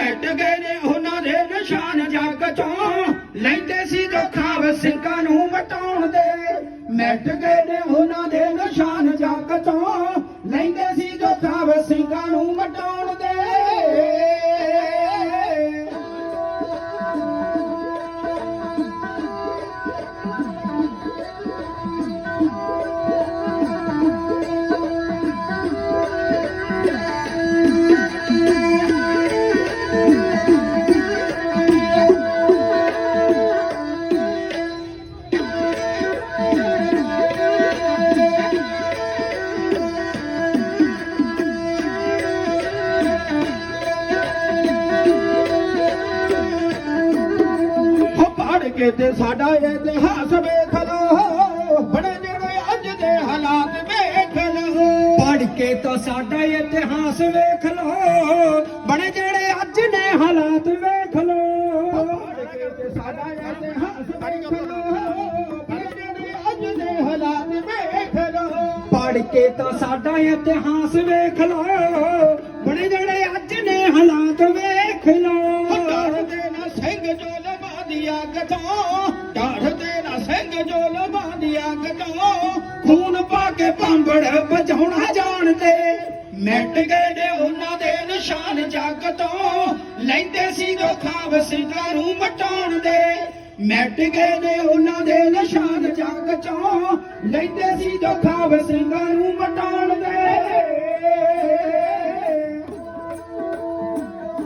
ਮਿਟ ਗਏ ਨੇ ਉਹਨਾਂ ਦੇ ਨਿਸ਼ਾਨ ਜੱਗ ਚੋਂ। ਲੈਂਦੇ ਸੀ ਦੁੱਖਾਂ ਸਿੰਘਾਂ ਨੂੰ ਮਟਾਉਣ ਦੇ। ਮਿਟ ਗਏ ਨੇ ਉਹਨਾਂ ਦੇ ਨਿਸ਼ਾਨ ਜੱਗ ਚੋਂ। ਪੜ ਕੇ ਤੇ ਸਾਡਾ ਇਤਿਹਾਸ ਵੇਖ ਲੋ ਬੜੇ ਜਿਹੜੇ ਅੱਜ ਦੇ ਹਾਲਾਤ ਵੇਖ ਲੋ ਪੜ ਕੇ ਤਾਂ ਸਾਡਾ ਇਤਿਹਾਸ ਵੇਖ ਲਓ ਬਣੇ ਜਿਹੜੇ ਅੱਜ ਨੇ ਹਾਲਾਤ ਵੇਖ ਲਓ। ਪੜ ਕੇ ਤੇ ਸਾਡਾ ਇਤਿਹਾਸ ਵੇਖ ਲੋ ਬੜੇ ਜਿਹੜੇ ਅੱਜ ਦੇ ਹਾਲਾਤ ਵੇਖ ਲੋ ਪੜ ਕੇ ਤਾਂ ਸਾਡਾ ਇਤਿਹਾਸ ਵੇਖ ਲਓ ਬਣੇ ਜਿਹੜੇ ਅੱਜ ਨੇ ਹਾਲਾਤ ਵੇਖ ਲਵਾਦੀ ਅੱਗ ਤੋਂ ਨਾ ਸਿੰਘ ਜੋ ਲਵਾਦੀ ਅੱਗ ਤੋਂ ਖੂਨ ਪਾ ਕੇ ਪੰਬੜ ਵਜਾਉਣਾ ਜਾਣਦੇ ਮਿਟ ਗਏ ਨੇ ਉਹਨਾਂ ਦੇ ਨਿਸ਼ਾਨ ਜੱਗ ਤੋਂ ਲੈਂਦੇ ਸੀ ਜੋ ਖਾਬ ਸਿੰਘਾਂ ਨੂੰ ਮਟਾਉਣ ਦੇ, ਮਿਟ ਗਏ ਨੇ ਉਹਨਾਂ ਦੇ ਨਿਸ਼ਾਨ ਜੱਗ ਚੋਂ ਲੈਂਦੇ ਸੀ ਜੋ ਖਾਬ ਸਿੰਘਾਂ ਨੂੰ ਮਟਾਉਣ